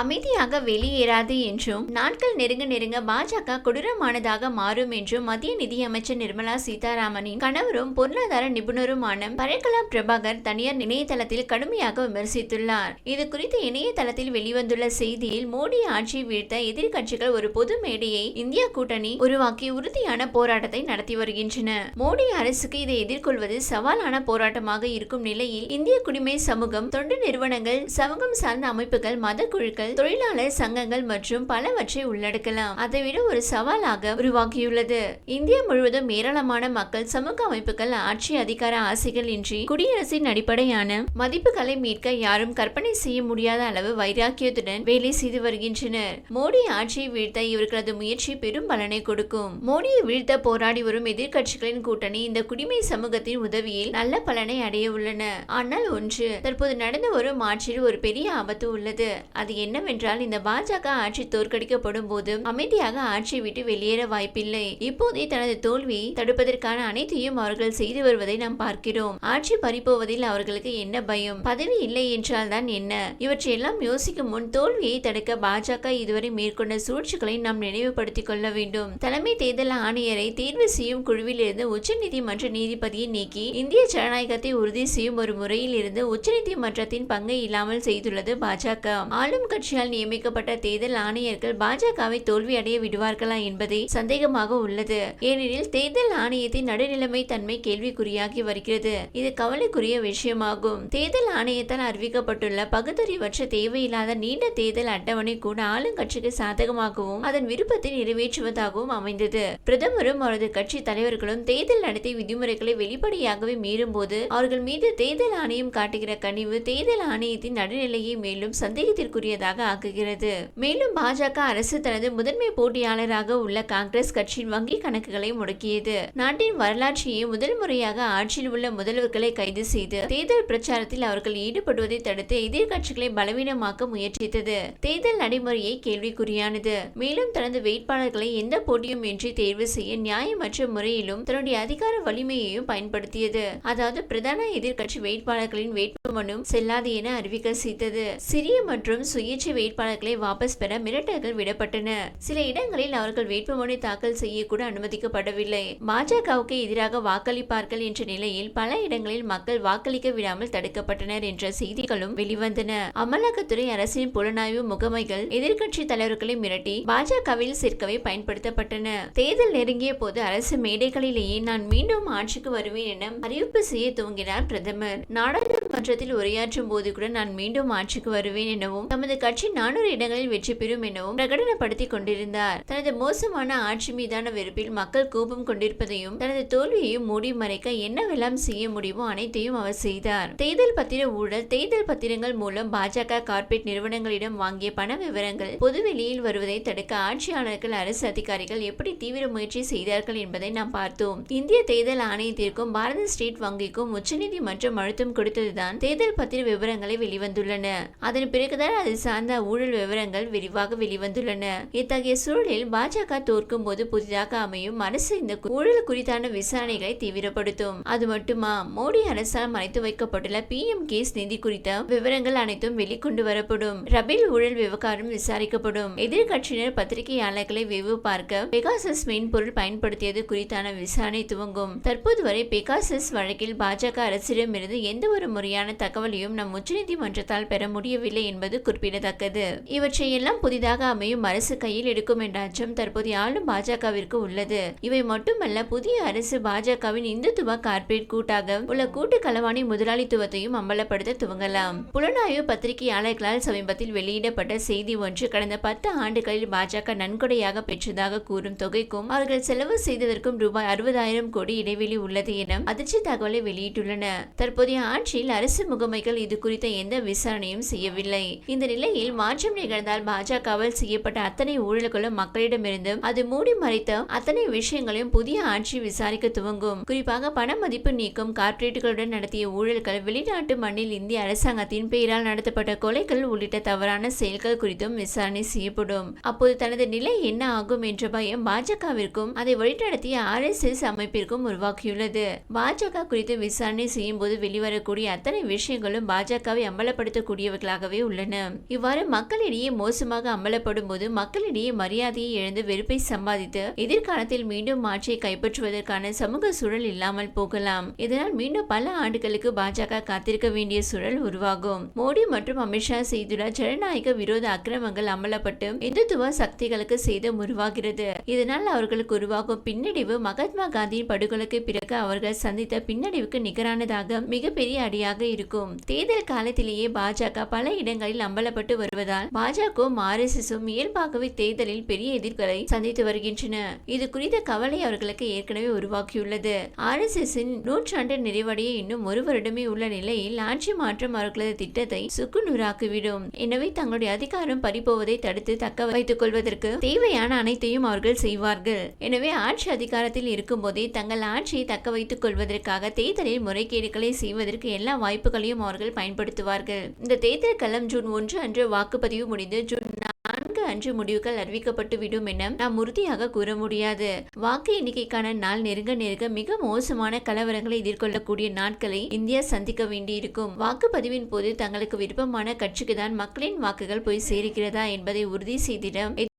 அமைதியாக வெளியேறாது என்றும் நாட்கள் நெருங்க நெருங்க பாஜக கொடூரமானதாக மாறும் என்றும் மத்திய நிதியமைச்சர் நிர்மலா சீதாராமனின் கணவரும் பொருளாதார நிபுணருமான பரேகலா பிரபாகர் தனியார் இணையதளத்தில் கடுமையாக விமர்சித்துள்ளார். இது குறித்து இணையதளத்தில் வெளிவந்துள்ள செய்தியில் மோடி ஆட்சியை வீழ்த்த எதிர்க்கட்சிகள் ஒரு பொது மேடையை இந்தியா கூட்டணி உருவாக்கி உறுதியான போராட்டத்தை நடத்தி வருகின்றன. மோடி அரசுக்கு இதை எதிர்கொள்வது சவாலான போராட்டமாக இருக்கும் நிலையில் இந்திய குடிமை சமூகம் தொண்டு நிறுவனங்கள் சமூகம் சார்ந்த அமைப்புகள் மத குழுக்கள் தொழிலாளர் சங்கங்கள் மற்றும் பலவற்றை உள்ளடக்கலாம். அதைவிட ஒரு சவாலாக உருவாக்கியுள்ளது இந்தியா முழுவதும் ஏராளமான மக்கள் சமூக அமைப்புகள் ஆட்சி அதிகார ஆசைகள் இன்றி குடியரசின் அடிப்படையான மதிப்புகளை மீட்க யாரும் கற்பனை செய்ய முடியாத அளவு வைராக்கியத்துடன் வேலை செய்து வருகின்றனர். மோடி ஆட்சியை வீழ்த்த இவர்களது முயற்சி பெரும் பலனை கொடுக்கும். மோடியை வீழ்த்த போராடி வரும் எதிர்க்கட்சிகளின் கூட்டணி இந்த குடிமை சமூகத்தின் உதவியில் நல்ல பலனை அடைய உள்ளன. ஆனால் ஒன்று தற்போது நடந்து வரும் ஆட்சியில் ஒரு பெரிய ஆபத்து உள்ளது. அது என்ன? என்னவென்றால் இந்த பாஜக ஆட்சி தோற்கடிக்கப்படும் போது அமைதியாக ஆட்சியை விட்டு வெளியேற வாய்ப்பில்லை. இப்போதே தனது தோல்வியை தடுப்பதற்கான அனைத்தையும் அவர்கள் செய்து வருவதை நாம் பார்க்கிறோம். ஆட்சி பறிப்போவதில் அவர்களுக்கு என்ன பயம்? பதவி இல்லை என்றால் தான் என்ன? இவற்றையெல்லாம் யோசிக்கும் முன் தோல்வியை தடுக்க பாஜக இதுவரை மேற்கொண்ட சூழ்ச்சிகளை நாம் நினைவுபடுத்திக் கொள்ள வேண்டும். தலைமை தேர்தல் ஆணையரை தேர்வு செய்யும் குழுவில் இருந்து உச்சநீதிமன்ற நீதிபதியை நீக்கி இந்திய ஜனநாயகத்தை உறுதி செய்யும் ஒரு முறையில் இருந்து உச்சநீதிமன்றத்தின் பங்கை இல்லாமல் செய்துள்ளது பாஜக. ஆளும் கட்சி கட்சியால் நியமிக்கப்பட்ட தேர்தல் ஆணையர்கள் பாஜகவை தோல்வியடைய விடுவார்களா என்பதே சந்தேகமாக உள்ளது. ஏனெனில் தேர்தல் ஆணையத்தின் நடுநிலைமை தன்மை கேள்விக்குறியாகி வருகிறது. இது கவலைக்குரிய விஷயமாகும். தேர்தல் ஆணையத்தால் அறிவிக்கப்பட்டுள்ள பகுத்தறிவற்ற தேவையில்லாத நீண்ட தேர்தல் அட்டவணை கூட ஆளுங்கட்சிக்கு சாதகமாகவும் அதன் விருப்பத்தை நிறைவேற்றுவதாகவும் அமைந்தது. பிரதமரும் அவரது கட்சி தலைவர்களும் தேர்தல் நடத்தை விதிமுறைகளை வெளிப்படையாகவே மீறும்போது அவர்கள் மீது தேர்தல் ஆணையம் காட்டுகிற கனிவு தேர்தல் ஆணையத்தின் நடுநிலையை மேலும் சந்தேகத்திற்குரியதாக போட்டியாளராக ஆக்குகிறது. மேலும் பாஜக அரசு தனது முதன்மை போட்டியாளராக உள்ள காங்கிரஸ் கட்சியின் வங்கி கணக்குகளை முடக்கியது. நாட்டின் வரலாற்றையே முதல் முறையாக ஆட்சியில் உள்ள முதல்வர்களை கைது செய்து தேர்தல் பிரச்சாரத்தில் அவர்கள் ஈடுபடுவதை தடுத்து எதிர்கட்சிகளை பலவீனமாக்க முயற்சித்தது. தேர்தல் நடைமுறையை கேள்விக்குறியானது. மேலும் தனது வேட்பாளர்களை எந்த போட்டியும் இன்றி தேர்வு செய்ய நியாயமற்ற முறையிலும் தன்னுடைய அதிகார வலிமையையும் பயன்படுத்தியது. அதாவது பிரதான எதிர்கட்சி வேட்பாளர்களின் வேட்பு வேட்புமனு செல்லாது என அறிவிக்க செய்தது. சிறிய மற்றும் சுயேட்சை வேட்பாளர்களை வாபஸ் பெற மிரட்டல்கள் விடப்பட்டன. சில இடங்களில் அவர்கள் வேட்புமனு தாக்கல் செய்ய கூட அனுமதிக்கப்படவில்லை. பாஜகவுக்கு எதிராக வாக்களிப்பார்கள் என்ற நிலையில் பல இடங்களில் மக்கள் வாக்களிக்க விடாமல் தடுக்கப்பட்டனர் என்ற செய்திகளும் வெளிவந்தன. அமலாக்கத்துறை அரசின் புலனாய்வு முகமைகள் எதிர்க்கட்சி தலைவர்களை மிரட்டி பாஜகவில் சேர்க்கவே பயன்படுத்தப்பட்டன. தேர்தல் நெருங்கிய போது அரசு மேடைகளிலேயே நான் மீண்டும் ஆட்சிக்கு வருவேன் என அறிவிப்பு செய்ய துவங்கினார் பிரதமர். நாடாளுமன்ற சட்டமன்றத்தில் உரையாற்றும் போது கூட நான் மீண்டும் ஆட்சிக்கு வருவேன் எனவும் தமது கட்சி நானூறு இடங்களில் வெற்றி பெறும் எனவும் பிரகடனப்படுத்திக் கொண்டிருந்தார். தனது மோசமான ஆட்சி மீதான வெறுப்பில் மக்கள் கோபம் கொண்டிருப்பதையும் தனது தோல்வியையும் மூடி மறைக்க என்னவெல்லாம் செய்ய முடியுமோ அனைத்தையும் அவர் செய்தார். தேர்தல் பத்திர ஊழல் தேர்தல் பத்திரங்கள் மூலம் பாஜக கார்ப்பரேட் நிறுவனங்களிடம் வாங்கிய பண விவரங்கள் பொதுவெளியில் வருவதை தடுக்க ஆட்சியாளர்கள் அரசு அதிகாரிகள் எப்படி தீவிர முயற்சி செய்தார்கள் என்பதை நாம் பார்த்தோம். இந்திய தேர்தல் ஆணையத்திற்கும் பாரத ஸ்டேட் வங்கிக்கும் உச்சநீதிமன்றம் அழுத்தம் கொடுத்ததுதான் தேர்தல் பத்திர விவரங்களை வெளிவந்துள்ளன. அதன் பிறகுதான் அது சார்ந்த ஊழல் விவரங்கள் விரிவாக வெளிவந்துள்ளன. இத்தகைய சூழலில் பாஜக தோற்கும் போது புதிதாக அமையும் அரசு இந்த ஊழல் குறித்தான விசாரணைகளை தீவிரப்படுத்தும். அது மட்டுமா? மோடி அரசால் மறைத்து வைக்கப்பட்டுள்ள பி எம் கேஸ் நிதி குறித்த விவரங்கள் அனைத்தும் வெளிக்கொண்டு வரப்படும். ரபேல் ஊழல் விவகாரம் விசாரிக்கப்படும். எதிர்கட்சியினர் பத்திரிகையாளர்களை வெவு பார்க்க பெகாசஸ் மென்பொருள் பயன்படுத்தியது குறித்தான விசாரணை துவங்கும். தற்போது வரை பெகாசஸ் வழக்கில் பாஜக அரசிடமிருந்து எந்த ஒரு முறையான தொடர்பான தகவலையும் நம் உச்சநீதிமன்றத்தால் பெற முடியவில்லை என்பது குறிப்பிடத்தக்கது. இவற்றையெல்லாம் புதிதாக அமையும் அரசு கையில் எடுக்கும் என்ற அச்சம் தற்போது ஆளும் பாஜகவிற்கு உள்ளது. இவை மட்டுமல்ல புதிய அரசு பாஜகவின் இந்துத்துவ கார்ப்பரேட் கூட்டாக உள்ள கூட்டு களவாணி முதலாளித்துவத்தையும் அம்பலப்படுத்த துவங்கலாம். புலனாய்வு பத்திரிகையாளர்களால் சமீபத்தில் வெளியிடப்பட்ட செய்தி ஒன்று கடந்த பத்து ஆண்டுகளில் பாஜக நன்கொடையாக பெற்றதாக கூறும் தொகைக்கும் அவர்கள் செலவு செய்ததற்கும் ரூபாய் அறுபதாயிரம் கோடி இடைவெளி உள்ளது என அதிர்ச்சி தகவலை வெளியிட்டுள்ளன. தற்போதைய ஆட்சியில் அரசு முகமைகள் இது குறித்த எந்த விசாரணையும் செய்யவில்லை. இந்த நிலையில் மாற்றம் நிகழ்ந்தால் பாஜகவால் செய்யப்பட்ட அத்தனை ஊழல்களும் மக்களிடமிருந்து அது மூடி மறைத்த அத்தனை விஷயங்களையும் புதிய ஆட்சி விசாரிக்க துவங்கும். குறிப்பாக பண மதிப்பு நீக்கம் கார்ப்பரேட்டுகளுடன் நடத்திய ஊழல்கள் வெளிநாட்டு மண்ணில் இந்திய அரசாங்கத்தின் பெயரால் நடத்தப்பட்ட கொலைகள் உள்ளிட்ட தவறான செயல்கள் குறித்தும் விசாரணை செய்யப்படும். அப்போது தனது நிலை என்ன ஆகும் என்ற பயம் பாஜகவிற்கும் அதை வழிநடத்திய ஆர் எஸ் எஸ் அமைப்பிற்கும் உருவாக்கியுள்ளது பாஜக குறித்து விசாரணை செய்யும் போது வெளிவரக்கூடிய அத்தனை விஷயங்களும் பாஜகவை அம்பலப்படுத்தக்கூடியவர்களாகவே உள்ளன. இவ்வாறு மக்களிடையே மோசமாக அம்பலப்படும் போது மக்களிடையே மரியாதையை இழந்து வெறுப்பை சம்பாதித்து எதிர்காலத்தில் மீண்டும் ஆட்சியை கைப்பற்றுவதற்கான சமூக சூழல் இல்லாமல் போகலாம். இதனால் மீண்டும் பல ஆண்டுகளுக்கு பாஜக காத்திருக்க வேண்டிய சூழல் உருவாகும். மோடி மற்றும் அமித்ஷா செய்துள்ள ஜனநாயக விரோத அக்கிரமங்கள் அமலப்பட்டு இந்துத்துவ சக்திகளுக்கு சேதம் உருவாகிறது. இதனால் அவர்களுக்கு உருவாகும் பின்னடைவு மகாத்மா காந்தியின் படுகொலைக்கு பிறகு அவர்கள் சந்தித்த பின்னடைவுக்கு நிகரானதாக மிகப்பெரிய அடியாக இருக்கும். தேர்தல் காலத்திலேயே பாஜக பல இடங்களில் அம்பலப்பட்டு வருவதால் பாஜகவும் ஆர் எஸ் எஸும் இயல்பாகவே தேர்தலில் பெரிய எதிர்களை சந்தித்து வருகின்றன. இது குறித்த கவலை அவர்களுக்கு ஏற்கனவே உருவாக்கியுள்ளது. ஆர் எஸ் எஸின் நூற்றாண்டு நிறைவடைய இன்னும் ஒரு வருடமே உள்ள நிலையில் ஆட்சி மாற்றம் அவர்களது திட்டத்தை சுக்குநூறாக்கிவிடும். எனவே தங்களுடைய அதிகாரம் பறிபோவதை தடுத்து தக்க வைத்துக் கொள்வதற்கு தேவையான அனைத்தையும் அவர்கள் செய்வார்கள். எனவே ஆட்சி அதிகாரத்தில் இருக்கும்போதே தங்கள் ஆட்சியை தக்க வைத்துக் கொள்வதற்காக தேர்தலில் முறைகேடுகளை செய்வதற்கு எல்லா வாய்ப்புகளையும் அவர்கள் பயன்படுத்துவார்கள். இந்த தேர்தல் களம் ஜூன் ஒன்று அன்று வாக்குப்பதிவு முடிந்து ஜூன் நான்கு அன்று முடிவுகள் அறிவிக்கப்பட்டு விடும் என நாம் உறுதியாக கூற முடியாது. வாக்கு எண்ணிக்கைக்கான நாள் நெருங்க நெருங்க மிக மோசமான கலவரங்களை எதிர்கொள்ளக்கூடிய நாட்களை இந்தியா சந்திக்க வேண்டியிருக்கும். வாக்குப்பதிவின் போது தங்களுக்கு விருப்பமான கட்சிக்கு தான் மக்களின் வாக்குகள் போய் சேர்க்கிறதா என்பதை உறுதி செய்திட